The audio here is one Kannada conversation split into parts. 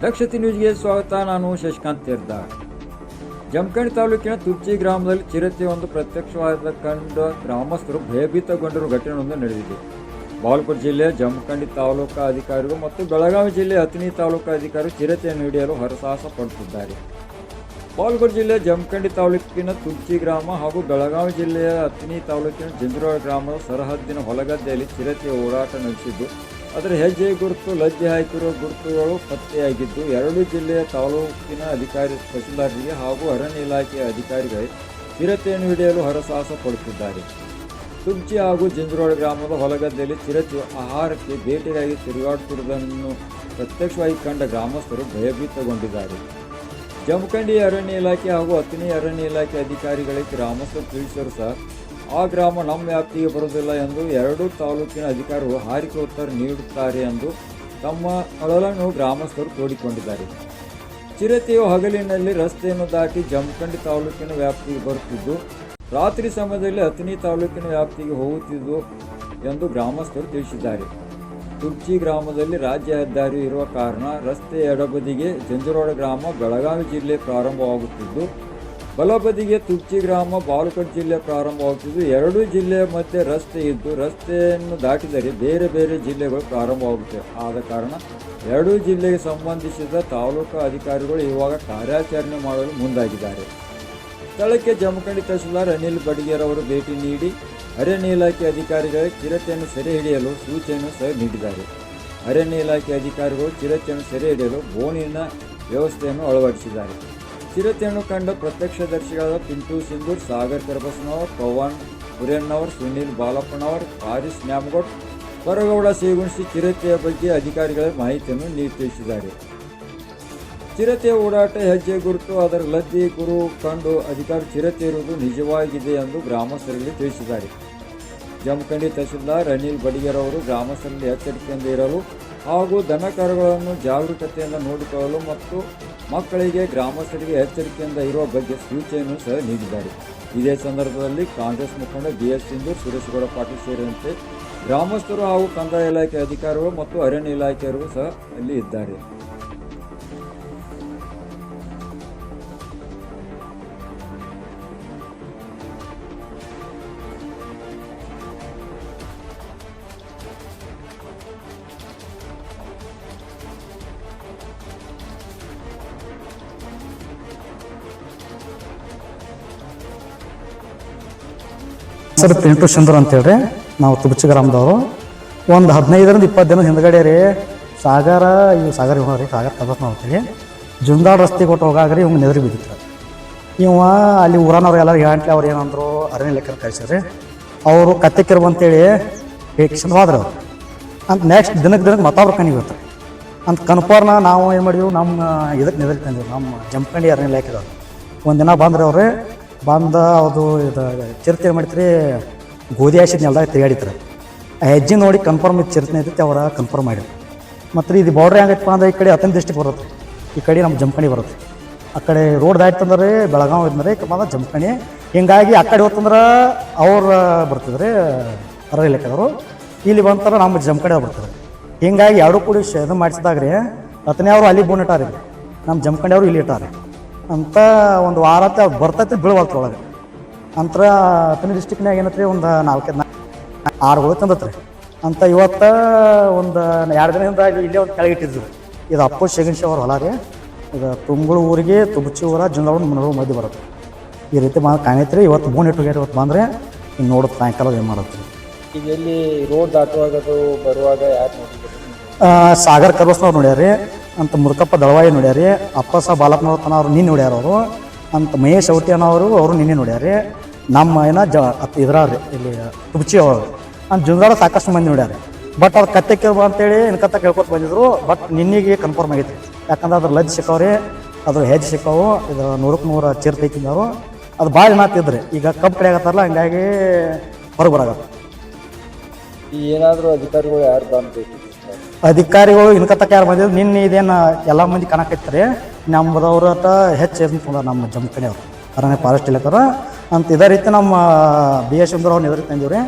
ದಕ್ಷತಿ ನ್ಯೂಸ್ಗೆ ಸ್ವಾಗತ. ನಾನು ಶಶಿಕಾಂತ್ ತೀರ್ದಾಳ್ ಜಮಖಂಡಿ ತಾಲೂಕಿನ ತುರ್ಚಿ ಗ್ರಾಮದಲ್ಲಿ ಚಿರತೆಯೊಂದು ಪ್ರತ್ಯಕ್ಷವಾದ ಕಂಡ ಗ್ರಾಮಸ್ಥರು ಭಯಭೀತಗೊಂಡಿರುವ ಘಟನೆಯೊಂದು ನಡೆದಿದೆ. ಬಾಗಲಕೋಟೆ ಜಿಲ್ಲೆಯ ಜಮಖಂಡಿ ತಾಲೂಕಾ ಅಧಿಕಾರಿಗಳು ಮತ್ತು ಬೆಳಗಾವಿ ಜಿಲ್ಲೆಯ ಹತ್ತನಿ ತಾಲೂಕಾ ಅಧಿಕಾರಿಗಳು ಚಿರತೆಯನ್ನು ಹಿಡಿಯಲು ಹರಸಾಹಸ ಪಡುತ್ತಿದ್ದಾರೆ. ಬಾಗಲಕೋಟೆ ಜಿಲ್ಲೆಯ ಜಮಖಂಡಿ ತಾಲೂಕಿನ ತುರ್ಚಿ ಗ್ರಾಮ ಹಾಗೂ ಬೆಳಗಾವಿ ಜಿಲ್ಲೆಯ ಹತ್ತನಿ ತಾಲೂಕಿನ ಜಂಜುರಾಳ ಗ್ರಾಮದ ಸರಹದ್ದಿನ ಹೊಲಗದ್ದೆಯಲ್ಲಿ ಚಿರತೆಯ ಹೋರಾಟ ನಡೆಸಿದ್ದು ಅದರ ಹೆಜ್ಜೆ ಗುರುತು, ಲಜ್ಜೆ ಹಾಕಿರುವ ಗುರುತುಗಳು ಪತ್ತೆಯಾಗಿದ್ದು ಎರಡು ಜಿಲ್ಲೆಯ ತಾಲೂಕಿನ ಅಧಿಕಾರಿ ತಹಸೀಲ್ದಾರರಿಗೆ ಹಾಗೂ ಅರಣ್ಯ ಇಲಾಖೆಯ ಅಧಿಕಾರಿಗಳು ಚಿರತೆಯನ್ನು ಹಿಡಿಯಲು ಹರಸಾಹಸ ಪಡುತ್ತಿದ್ದಾರೆ. ತುಬ್ಜಿ ಹಾಗೂ ಜಿಂಜರೋಳ ಗ್ರಾಮದ ಹೊಲಗದ್ದೆಯಲ್ಲಿ ಚಿರತೆ ಆಹಾರಕ್ಕೆ ಬೇಟೆಗಾಗಿ ತಿರುಗಾಡುತ್ತಿರುವುದನ್ನು ಪ್ರತ್ಯಕ್ಷವಾಗಿ ಕಂಡ ಗ್ರಾಮಸ್ಥರು ಭಯಭೀತಗೊಂಡಿದ್ದಾರೆ. ಜಮಖಂಡಿ ಅರಣ್ಯ ಇಲಾಖೆ ಹಾಗೂ ಹತ್ತನೇ ಅರಣ್ಯ ಇಲಾಖೆ ಅಧಿಕಾರಿಗಳಿಗೆ ಗ್ರಾಮಸ್ಥರು ತಿಳಿಸಿದರೂ ಸಹ ಆ ಗ್ರಾಮ ನಮ್ಮ ವ್ಯಾಪ್ತಿಗೆ ಬರುವುದಿಲ್ಲ ಎಂದು ಎರಡೂ ತಾಲೂಕಿನ ಅಧಿಕಾರಿಗಳು ಹಾರಿಕೆ ಉತ್ತರ ನೀಡುತ್ತಾರೆ ಎಂದು ತಮ್ಮ ಅಳಲನ್ನು ಗ್ರಾಮಸ್ಥರು ತೋಡಿಕೊಂಡಿದ್ದಾರೆ. ಚಿರತೆಯು ಹಗಲಿನಲ್ಲಿ ರಸ್ತೆಯನ್ನು ದಾಟಿ ಜಮಖಂಡಿ ತಾಲೂಕಿನ ವ್ಯಾಪ್ತಿಗೆ ಬರುತ್ತಿದ್ದು, ರಾತ್ರಿ ಸಮಯದಲ್ಲಿ ಹತ್ತನಿ ತಾಲೂಕಿನ ವ್ಯಾಪ್ತಿಗೆ ಹೋಗುತ್ತಿದ್ದು ಎಂದು ಗ್ರಾಮಸ್ಥರು ತಿಳಿಸಿದ್ದಾರೆ. ತುರ್ಚಿ ಗ್ರಾಮದಲ್ಲಿ ರಾಜ್ಯ ಹೆದ್ದಾರಿ ಇರುವ ಕಾರಣ ರಸ್ತೆ ಎಡಬದಿಗೆ ಜಂಜರೋಡ ಗ್ರಾಮ, ಬೆಳಗಾವಿ ಜಿಲ್ಲೆ ಪ್ರಾರಂಭವಾಗುತ್ತಿದ್ದು ಬಲಬದಿಗೆ ತುಚ್ಚಿ ಗ್ರಾಮ ಬಾಗಲಕೋಟೆ ಜಿಲ್ಲೆ ಪ್ರಾರಂಭವಾಗುತ್ತಿದ್ದು ಎರಡೂ ಜಿಲ್ಲೆಯ ಮಧ್ಯೆ ರಸ್ತೆ ಇದ್ದು, ರಸ್ತೆಯನ್ನು ದಾಟಿದರೆ ಬೇರೆ ಬೇರೆ ಜಿಲ್ಲೆಗಳು ಪ್ರಾರಂಭವಾಗುತ್ತವೆ ಆದ ಕಾರಣ ಎರಡೂ ಜಿಲ್ಲೆಗೆ ಸಂಬಂಧಿಸಿದ ತಾಲೂಕು ಅಧಿಕಾರಿಗಳು ಇವಾಗ ಕಾರ್ಯಾಚರಣೆ ಮಾಡಲು ಮುಂದಾಗಿದ್ದಾರೆ. ಸ್ಥಳಕ್ಕೆ ಜಮಖಂಡಿ ತಹಸೀಲ್ದಾರ್ ಅನಿಲ್ ಬಡಿಗೇರ್ ಅವರು ಭೇಟಿ ನೀಡಿ ಅರಣ್ಯ ಇಲಾಖೆ ಅಧಿಕಾರಿಗಳಿಗೆ ಚಿರತೆಯನ್ನು ಸೆರೆ ಹಿಡಿಯಲು ಸೂಚನೆಯನ್ನು ಸಹ ನೀಡಿದ್ದಾರೆ. ಅರಣ್ಯ ಇಲಾಖೆ ಅಧಿಕಾರಿಗಳು ಚಿರತೆಯನ್ನು ಸೆರೆ ಹಿಡಿಯಲು ಬೋನಿನ ವ್ಯವಸ್ಥೆಯನ್ನು ಅಳವಡಿಸಿದ್ದಾರೆ. ಚಿರತೆಯನ್ನು ಕಂಡ ಪ್ರತ್ಯಕ್ಷದರ್ಶಿಗಳಾದ ಪಿಂಟು ಸಿಂಧೂರ್, ಸಾಗರ್ ಕರಬಸ್ನವರ್ ಪವನ್ ಹುರೇನ್ನವರ್ ಸುನೀಲ್ ಬಾಲಪ್ಪನವರ್, ಹಾರಿಸ್ ನ್ಯಾಮಗೌಡ್ ಬರಗೌಡ ಸೇಗುಣಿಸಿ ಚಿರತೆಯ ಬಗ್ಗೆ ಅಧಿಕಾರಿಗಳ ಮಾಹಿತಿಯನ್ನು ನಿರ್ದೇಶಿಸಿದ್ದಾರೆ. ಚಿರತೆಯ ಓಡಾಟ ಹೆಜ್ಜೆ ಗುರುತು, ಅದರ ಲದ್ದಿ, ಗುರು ಕಂಡು ಅಧಿಕಾರಿ ಚಿರತೆ ಇರುವುದು ನಿಜವಾಗಿದೆ ಎಂದು ಗ್ರಾಮಸ್ಥರಲ್ಲಿ ತಿಳಿಸಿದ್ದಾರೆ. ಜಮಖಂಡಿ ತಹಸೀಲ್ದಾರ್ ಅನಿಲ್ ಬಡಿಗರ್ ಅವರು ಗ್ರಾಮಸ್ಥರಲ್ಲಿ ಎಚ್ಚರಿಕೆಯಿಂದ ಇರಲು ಹಾಗೂ ದನಕರುಗಳನ್ನು ಜಾಗರೂಕತೆಯಿಂದ ನೋಡಿಕೊಳ್ಳಲು ಮತ್ತು ಮಕ್ಕಳಿಗೆ, ಗ್ರಾಮಸ್ಥರಿಗೆ ಎಚ್ಚರಿಕೆಯಿಂದ ಇರುವ ಬಗ್ಗೆ ಸೂಚನೆಯನ್ನು ಸಹ ನೀಡಿದ್ದಾರೆ. ಇದೇ ಸಂದರ್ಭದಲ್ಲಿ ಕಾಂಗ್ರೆಸ್ ಮುಖಂಡ ಬಿ ಎಸ್ ಸಿಂಧೂರ್ ಸುರೇಶ್ಗೌಡ ಪಾಟೀಲ್ ಸೇರಿದಂತೆ ಗ್ರಾಮಸ್ಥರು ಹಾಗೂ ಕಂದಾಯ ಇಲಾಖೆ ಅಧಿಕಾರಿಗಳು ಮತ್ತು ಅರಣ್ಯ ಇಲಾಖೆಯವರು ಸಹ ಅಲ್ಲಿ ಇದ್ದಾರೆ. ಸರ್ ಪಿಂಟು ಚಂದ್ರ ಅಂತೇಳಿ ನಾವು ತುಬಚಿ ಗ್ರಾಮದವರು ಒಂದು ಹದಿನೈದರಿಂದ ಇಪ್ಪತ್ತು ದಿನದ ಹಿಂದ್ಗಡೆ ರೀ, ಸಾಗರ, ಇವು ಸಾಗರ ಇವ ರೀ ಸಾಗರ ತಬಸ್ ಅಂತೇಳಿ ಜುಂದಾಳ ರಸ್ತೆ ಕೊಟ್ಟು ರೀ ಇವ್ನ ನೆದರಿ ಬಿದ್ದಿತ್ತು ಇವ ಅಲ್ಲಿ ಊರನವ್ರು ಎಲ್ಲರೂ ಹೇಳಂಟ್ಲಿ ಅವ್ರು ಏನಂದ್ರು ಅರಣ್ಯ ಲೆಕ್ಕ ಕಳಿಸಿದ್ರಿ ಅವರು ಕತ್ತೆಕಿರ್ಬ ಅಂತೇಳಿ ಹೋದ್ರು ಅವ್ರು ಅಂತ ನೆಕ್ಸ್ಟ್ ದಿನಕ್ಕೆ ದಿನಕ್ಕೆ ಮತ್ತೊಬ್ರು ಬರ್ತಾರೆ ಅಂತ ಕನ್ಫರ್ನ ನಾವು ಏನು ಮಾಡಿದ್ವಿ, ನಮ್ಮ ಇದಕ್ಕೆ ನೆದರಿ ತಂದಿವಿ ನಮ್ಮ ಜಂಪಂಡಿ ಅರಣ್ಯ ಇಲಾಖೆದವ್ರು. ಒಂದಿನ ಬಂದ್ರೆ ಅವ್ರು ಬಂದ ಅದು ಇದು ಚಿರತೆ ಏನು ಮಾಡ್ತೀರಿ, ಗೋಧಿ ಹಾಸಿದ ನೆಲದಾಗ ಆ ಹೆಜ್ಜೆ ನೋಡಿ ಕನ್ಫರ್ಮ್ ಇದು ಚಿರತೆ ಐತಿ ಅವರ ಕನ್ಫರ್ಮ್ ಮಾಡಿದ್ರು. ಮತ್ತು ಇದು ಬಾರ್ಡ್ರ್ ಹೆಂಗೈತಪ್ಪ ಅಂದ್ರೆ ಈ ಕಡೆ ಹತ್ತನೇ ಡಿಸ್ಟಿಕ್ ಬರುತ್ತೆ. ಈ ಕಡೆ ನಮ್ಮ ಜಂಪಣಿ ಬರುತ್ತೆ. ಆ ಕಡೆ ರೋಡ್ ದಾಟ್ತಂದ್ರೆ ಬೆಳಗಾವಿ ಇದ್ದರೆ ಬಂದ ಜಂಪಣಿ ಹಿಂಗಾಗಿ ಆ ಕಡೆ ಹೋತಂದ್ರೆ ಅವ್ರು ಬರ್ತಿದ್ರಿ ಅರ ಇಲಾಖೆದವರು ಇಲ್ಲಿ ಬಂತಾರ ನಮ್ಮ ಜಮಖಂಡಿ ಬರ್ತಾರೆ ಹಿಂಗಾಗಿ ಎರಡು ಕೂಡಿ ಶ ಇದು ಮಾಡಿಸಿದಾಗ ರೀ ಹತ್ತನೇ ಅವರು ಅಲ್ಲಿ ಬೋನ್ ಇಟ್ಟಾರಿ. ನಮ್ಮ ಜಮಖಂಡಿ ಅವರು ಇಲ್ಲಿ ಇಟ್ಟಾರೆ. ಅಂತ ಒಂದು ವಾರ ಬರ್ತೈತೆ ಬೀಳ್ಬಾರ್ದು ಒಳಗೆ. ಅಂತರ ಹತ್ತನೇ ಡಿಸ್ಟಿಕ್ನಾಗ ಏನತ್ರಿ ಒಂದು ನಾಲ್ಕೈದು ಆರು ಹೋಗಿ ತಂದತ್ರಿ. ಅಂತ ಇವತ್ತು ಒಂದು ಎರಡು ದಿನದಿಂದ ಇಲ್ಲೇ ಒಂದು ಕೆಳಗೆ ಇಟ್ಟಿದ್ರು. ಇದು ಅಪ್ಪು ಶಗನ್ಶಿ ಅವ್ರ ಹೊಲ ರೀ. ಇದು ತುಂಬಳು ಊರಿಗೆ ತುಬಚಿ ಊರ ಜುಂದಾವಣ ಮುನ್ನೂರು ಮಧ್ಯೆ ಬರುತ್ತೆ. ಈ ರೀತಿ ಮಾ ಕಾಣೈತ್ರಿ ಇವತ್ತು ಬೋನ್ ಇಟ್ಟು ಇವತ್ತು ಬಂದರೆ ಇನ್ನು ನೋಡೋದು ಸಾಯಂಕಾಲ ಏನು ಮಾಡುತ್ತೆ ಈಗ ಎಲ್ಲಿ ರೋಡ್ ದಾಟುವಾಗದು ಬರುವಾಗ ಯಾರು ಸಾಗರ್ ಕರ್ಬಸ್ನವ್ರು ನೋಡ್ಯಾರಿ ಅಂತ ಮುರುಕಪ್ಪ ದಳವಾಯಿ ನೋಡ್ಯಾರಿ, ಅಪ್ಪಸ ಬಾಲಪ್ಪನವ್ರ ತನ ಅವ್ರು ನಿನ್ನೆ ನೋಡ್ಯಾರ ಅವರು. ಅಂತ ಮಹೇಶ್ ಔಟಿ ಅನ್ನೋರು ಅವರು ನಿನ್ನೆ ನೋಡ್ಯಾರಿ. ನಮ್ಮ ಏನ ಜ ಇದ್ರಿ ಇಲ್ಲಿ ತುಬಚಿ ಅವರು. ಅಂತ ಜುಂಗಾಳ ಸಾಕಷ್ಟು ಮಂದಿ ನೋಡ್ಯಾರಿ. ಬಟ್ ಅವ್ರು ಕತ್ತೆ ಕೇಳ್ಬ ಅಂತೇಳಿ ಇನ್ಕತ್ತ ಕೇಳ್ಕೊತ ಬಂದಿದ್ರು ಬಟ್ ನಿನ್ನಿಗೆ ಕನ್ಫರ್ಮ್ ಆಗೈತಿ ಯಾಕಂದ್ರೆ ಅದ್ರ ಲಜ್ ಸಿಕ್ಕವ್ರಿ, ಅದ್ರ ಹೆಜ್ ಸಿಕ್ಕವು ಇದು ನೂರಕ್ಕೆ ನೂರ ಚಿರ್ತೈತಿದ್ದವರು ಅದು ಭಾಳ ಏನಾಗ್ತಿದ್ರಿ ಈಗ ಕಬ್ಬು ಕಡೆ ಆಗತ್ತಾರಲ್ಲ ಹಂಗಾಗಿ ಹೊರಗೆ ಬರಾಗತ್ತೆ ಏನಾದರೂ ಅಧಿಕಾರಿಗಳು ಯಾರು ಬಂದು ಅಧಿಕಾರಿಗಳು ಇನ್ಕತ್ತಕ್ಕೆ ಯಾರು ಬಂದಿದ್ರು, ನಿನ್ನೆ ಇದೇನು ಎಲ್ಲ ಮಂದಿ ಕಣಕೈತ್ರಿ ನಮ್ಮದವ್ರ ಹತ್ರ ಹೆಚ್ಚು ಎದ್ಕೊಂಡ ನಮ್ಮ ಜಮಖಂಡಿ ಅವರು ಅರಣ್ಯ ಫಾರೆಸ್ಟ್ ಇಲಾಖೆಯವರು. ಅಂತ ಇದೇ ರೀತಿ ನಮ್ಮ ಬಿ ಎಸ್ ಚಂದ್ರ ಅವ್ರನ್ನ ಎದುರು ತಂದೀವ್ರಿ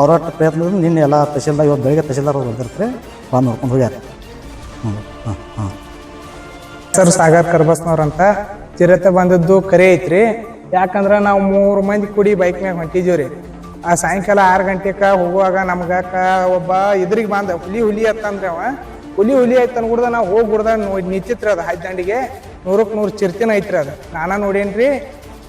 ಅವ್ರ ಪ್ರಯತ್ನದಿಂದ ನಿನ್ನೆ ಎಲ್ಲ ತಹಸೀಲ್ದಾರ್ ಇವತ್ತು ಬೆಳಗ್ಗೆ ತಹಸೀಲ್ದಾರ್ ಅವ್ರು ಬಂದಿರ್ತಾರೆ. ಬಂದು ನೋಡ್ಕೊಂಡು ಹೋಗ್ಯಾರ ಹ್ಞೂ ಹಾಂ ಹಾಂ ಸರ್, ಸಾಗರ್ ಕರ್ಬಸ್ನವ್ರ ಅಂತ ಚಿರತೆ ಬಂದದ್ದು ಕರೆ ಐತ್ರಿ. ಯಾಕಂದ್ರೆ ನಾವು ಮೂರು ಮಂದಿ ಕುಡಿ ಬೈಕ್ ಮ್ಯಾಗ ರೀ ಆ ಸಾಯಂಕಾಲ ಆರು ಗಂಟೆಗೆ ಹೋಗುವಾಗ ನಮ್ಗೆ ಒಬ್ಬ ಎದುರಿಗೆ ಬಂದ ಹುಲಿ ಹುಲಿ ಅತ್ತಂದ್ರೆ ಅವ ಹುಲಿ ಹುಲಿ ಆಯ್ತು ಅನ್ಗುಡ್ದ ನಾವು ಹೋಗಿ ಗುಡ್ದ ನೋಡಿ ನಿಂತಿತ್ರಿ ಅದು ಹೈ ದಂಡಿಗೆ ನೂರಕ್ಕೆ ನೂರು ಚಿರ್ತಿನ ಐತ್ರಿ ಅದು ನಾನ ನೋಡೇನ್ರಿ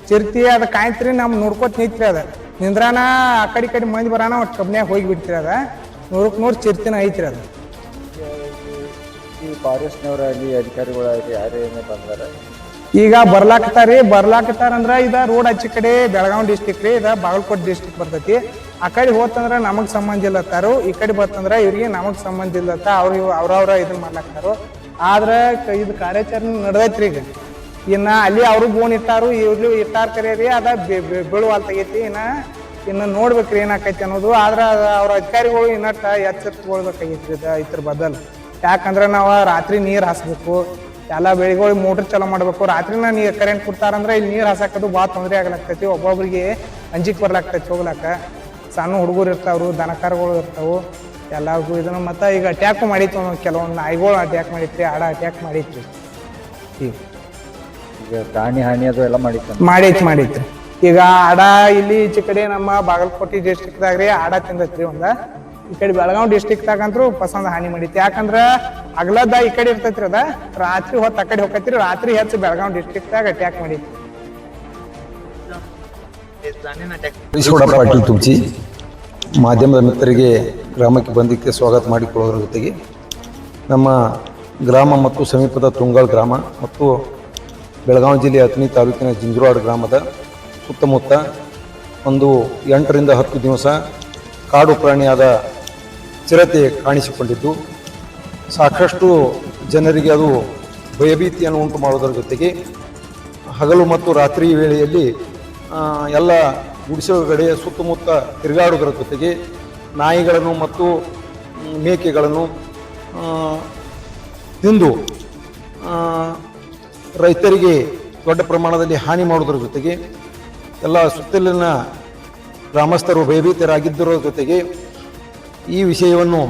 ಚಿರ್ತಿ ಅದು ಕಾಯ್ತ್ರಿ ನಮ್ ನೋಡ್ಕೊತ ನಿಂತ್ರಿ ಅದು ನಿಂದ್ರಾನ ಆ ಕಡೆ ಕಡೆ ಮಂದಿ ಬರಾನ ಒಟ್ಟು ಕಬ್ನ್ಯಾಗ ಹೋಗಿ ಬಿಡ್ತೀರಿ ಅದ ನೂರಕ್ಕೆ ನೂರು ಚಿರ್ತಿನ ಐತ್ರಿ ಅದು ಈ ಫಾರೆಸ್ಟ್ನವರಾಗಲಿ ಅಧಿಕಾರಿಗಳಾಗಲಿ ಯಾರೇನೇ ಬಂದಾರ ಈಗ ಬರ್ಲಾಕತ್ತಾರಿ ಬರ್ಲಾಕತ್ತಾರ ಅಂದ್ರ ಇದ ರೋಡ್ ಹಚ್ಚಿ ಕಡೆ ಬೆಳಗಾವಿ ಡಿಸ್ಟಿಕ್ ರೀ, ಇದ ಬಾಗಲಕೋಟೆ ಡಿಸ್ಟಿಕ್ ಬರ್ತೈತಿ. ಆ ಕಡೆ ಹೋತಂದ್ರ ನಮಗ್ ಸಂಬಂಧ ಇಲ್ಲತ್ತಾರು, ಈ ಕಡೆ ಬರ್ತಂದ್ರ ಇವ್ರಿಗೆ ನಮಗ್ ಸಂಬಂಧ ಇಲ್ಲತ್ತ, ಅವ್ರ ಅವ್ರವ್ರ ಇದನ್ನ ಮಾಡ್ಲಾಕ್ತಾರು ಆದ್ರ ಇದು ಕಾರ್ಯಾಚರಣೆ ನಡೆದೈತ್ರಿ ಈಗ. ಇನ್ನ ಅಲ್ಲಿ ಅವರು ಬೋನ್ ಇಟ್ಟಾರು, ಇವ್ರು ಇಟ್ಟಾರ ಕರೆ ಅದ ಬೀಳುವಾಲ್ ತೆಗೈತಿ, ಇನ್ನ ಇನ್ನ ನೋಡ್ಬೇಕ್ರಿ ಏನಾಕೈತಿ ಅನ್ನೋದು. ಆದ್ರ ಅವ್ರ ಅಧಿಕಾರಿಗಳು ಇನ್ನಟ್ಟ ಎಚ್ಚೆತ್ಕೊಳ್ಬೇಕಾಗೈತ್ರಿ ಇದ ಇದ್ರ ಬದಲ್. ಯಾಕಂದ್ರ ನಾವು ರಾತ್ರಿ ನೀರು ಹಾಸ್ಬೇಕು ಎಲ್ಲ ಬೆಳೆಗಳು ಮೋಟರ್ ಚಾಲೂ ಮಾಡ್ಬೇಕು. ರಾತ್ರಿನ ನೀರು ಕರೆಂಟ್ ಕೊಡ್ತಾರಂದ್ರೆ ಇಲ್ಲಿ ನೀರು ಹಾಸಾಕದು ಭಾಳ ತೊಂದರೆ ಆಗ್ಲಾಗ್ತೈತಿ. ಒಬ್ಬೊಬ್ರಿಗೆ ಅಂಜಿಕೆ ಬರ್ಲಾಗ್ತೈತಿ ಹೋಗ್ಲಾಕ. ಸಣ್ಣ ಹುಡುಗರು ಇರ್ತಾವ್ರು ದನಕರುಗಳು ಇರ್ತಾವು ಎಲ್ಲಾರ್ಗು ಇದನ್ನ ಮತ್ತು ಈಗ ಅಟ್ಯಾಕ್ ಮಾಡಿತ್ತು ಕೆಲವೊಂದು ನಾಯಿಗಳು ಅಟ್ಯಾಕ್ ಮಾಡಿತ್ರಿ ಆಡ ಅಟ್ಯಾಕ್ ಮಾಡಿತ್ತು ಈಗ ಈಗ ಪ್ರಾಣಿ ಹಾನಿ ಅದು ಎಲ್ಲ ಮಾಡಿತ್ತು. ಮಾಡೈತಿ ಮಾಡಿತ್ತು. ಈಗ ಆಡ ಇಲ್ಲಿ ಈಚೆ ಕಡೆ ನಮ್ಮ ಬಾಗಲಕೋಟೆ ಡಿಸ್ಟಿಕ್ದಾಗ ರೀ ಆಡ ತಿಂದತ್ರಿ ಒಂದ. ಈ ಕಡೆ ಬೆಳಗಾವಿ ಡಿಸ್ಟಿಕ್ದಾಗ ಅಂತೂ ಪಸಂದ್ ಹಾನಿ ಮಾಡಿತ್ತು. ಯಾಕಂದ್ರ ಹಗಲದ ಈ ಕಡೆ ಇರ್ತೈತ್ರಿ ಅದ. ರಾತ್ರಿ ಹೊತ್ತು ಆ ಕಡೆ ಹೋಗತ್ರಿ ರಾತ್ರಿ ಹೆಚ್ಚು ಬೆಳಗಾವಿ ಡಿಸ್ಟ್ರಿಕ್ಟ್ದಾಗ ಅಟ್ಯಾಕ್ ಮಾಡಿ ಪಾಟೀಲ್ ತುಮ್ಚಿ ಮಾಧ್ಯಮದ ಮಿತ್ರರಿಗೆ ಗ್ರಾಮಕ್ಕೆ ಬಂದಿಕ್ಕೆ ಸ್ವಾಗತ ಮಾಡಿಕೊಳ್ಳೋದ್ರ ಜೊತೆಗೆ ನಮ್ಮ ಗ್ರಾಮ ಮತ್ತು ಸಮೀಪದ ತುಂಗಾಳ್ ಗ್ರಾಮ ಮತ್ತು ಬೆಳಗಾವಿ ಜಿಲ್ಲೆಯ ಅಥಣಿ ತಾಲೂಕಿನ ಜಿಂಜುರಾಡ್ ಗ್ರಾಮದ ಸುತ್ತಮುತ್ತ ಒಂದು ಎಂಟರಿಂದ ಹತ್ತು ದಿವಸ ಕಾಡು ಪ್ರಾಣಿಯಾದ ಚಿರತೆ ಕಾಣಿಸಿಕೊಂಡಿದ್ದು. ಸಾಕಷ್ಟು ಜನರಿಗೆ ಅದು ಭಯಭೀತಿಯನ್ನು ಉಂಟು ಮಾಡೋದರ ಜೊತೆಗೆ ಹಗಲು ಮತ್ತು ರಾತ್ರಿ ವೇಳೆಯಲ್ಲಿ ಎಲ್ಲ ಗುಡಿಸಲುಗಡೆ ಸುತ್ತಮುತ್ತ ತಿರುಗಾಡೋದರ ಜೊತೆಗೆ ನಾಯಿಗಳನ್ನು ಮತ್ತು ಮೇಕೆಗಳನ್ನು ತಿಂದು ರೈತರಿಗೆ ದೊಡ್ಡ ಪ್ರಮಾಣದಲ್ಲಿ ಹಾನಿ ಮಾಡುವುದರ ಜೊತೆಗೆ ಎಲ್ಲ ಸುತ್ತಲಿನ ಗ್ರಾಮಸ್ಥರು ಭಯಭೀತರಾಗಿದ್ದರ ಜೊತೆಗೆ ಈ ವಿಷಯವನ್ನು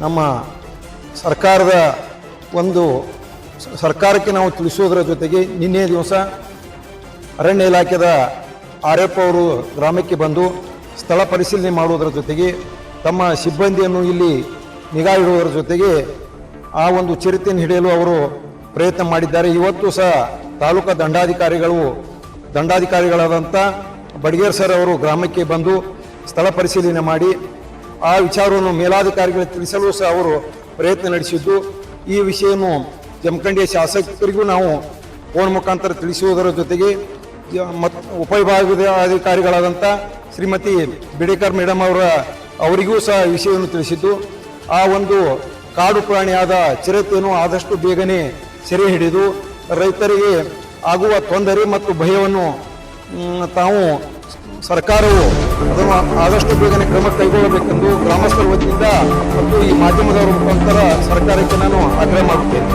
ನಮ್ಮ ಸರ್ಕಾರದ ಒಂದು ಸರ್ಕಾರಕ್ಕೆ ನಾವು ತಿಳಿಸೋದರ ಜೊತೆಗೆ ನಿನ್ನೆ ದಿವಸ ಅರಣ್ಯ ಇಲಾಖೆದ ಆರ್ ಅವರು ಗ್ರಾಮಕ್ಕೆ ಬಂದು ಸ್ಥಳ ಪರಿಶೀಲನೆ ಮಾಡುವುದರ ಜೊತೆಗೆ ತಮ್ಮ ಸಿಬ್ಬಂದಿಯನ್ನು ಇಲ್ಲಿ ನಿಗಾ ಇಡುವುದರ ಜೊತೆಗೆ ಆ ಒಂದು ಚಿರತೆಯನ್ನು ಹಿಡಿಯಲು ಅವರು ಪ್ರಯತ್ನ ಮಾಡಿದ್ದಾರೆ. ಇವತ್ತು ಸಹ ತಾಲೂಕಾ ದಂಡಾಧಿಕಾರಿಗಳು, ದಂಡಾಧಿಕಾರಿಗಳಾದಂಥ ಬಡಗೇರ್ ಸರ್ ಅವರು ಗ್ರಾಮಕ್ಕೆ ಬಂದು ಸ್ಥಳ ಪರಿಶೀಲನೆ ಮಾಡಿ ಆ ವಿಚಾರವನ್ನು ಮೇಲಾಧಿಕಾರಿಗಳಿಗೆ ತಿಳಿಸಲು ಸಹ ಅವರು ಪ್ರಯತ್ನ ನಡೆಸಿದ್ದು. ಈ ವಿಷಯವನ್ನು ಜಮಖಂಡಿಯ ಶಾಸಕರಿಗೂ ನಾವು ಫೋನ್ ಮುಖಾಂತರ ತಿಳಿಸುವುದರ ಜೊತೆಗೆ ಮತ್ತು ಮತ್ ಉಪವಿಭಾಗದ ಅಧಿಕಾರಿಗಳಾದಂಥ ಶ್ರೀಮತಿ ಬಿಡೇಕರ್ ಮೇಡಮ್ ಅವರ ಅವರಿಗೂ ಸಹ ವಿಷಯವನ್ನು ತಿಳಿಸಿದ್ದು. ಆ ಒಂದು ಕಾಡು ಪ್ರಾಣಿಯಾದ ಚಿರತೆಯನ್ನು ಆದಷ್ಟು ಬೇಗನೆ ಸೆರೆ ಹಿಡಿದು ರೈತರಿಗೆ ಆಗುವ ತೊಂದರೆ ಮತ್ತು ಭಯವನ್ನು ತಾವು ಸರ್ಕಾರವು ಅದನ್ನು ಆದಷ್ಟು ಬೇಗನೆ ಕ್ರಮ ಕೈಗೊಳ್ಳಬೇಕೆಂದು ಗ್ರಾಮಸ್ಥರ ವತಿಯಿಂದ ಮತ್ತು ಈ ಮಾಧ್ಯಮದವರ ಮುಖಾಂತರ ಸರ್ಕಾರಕ್ಕೆ ನಾನು ಆಗ್ರಹ ಮಾಡುತ್ತೇನೆ.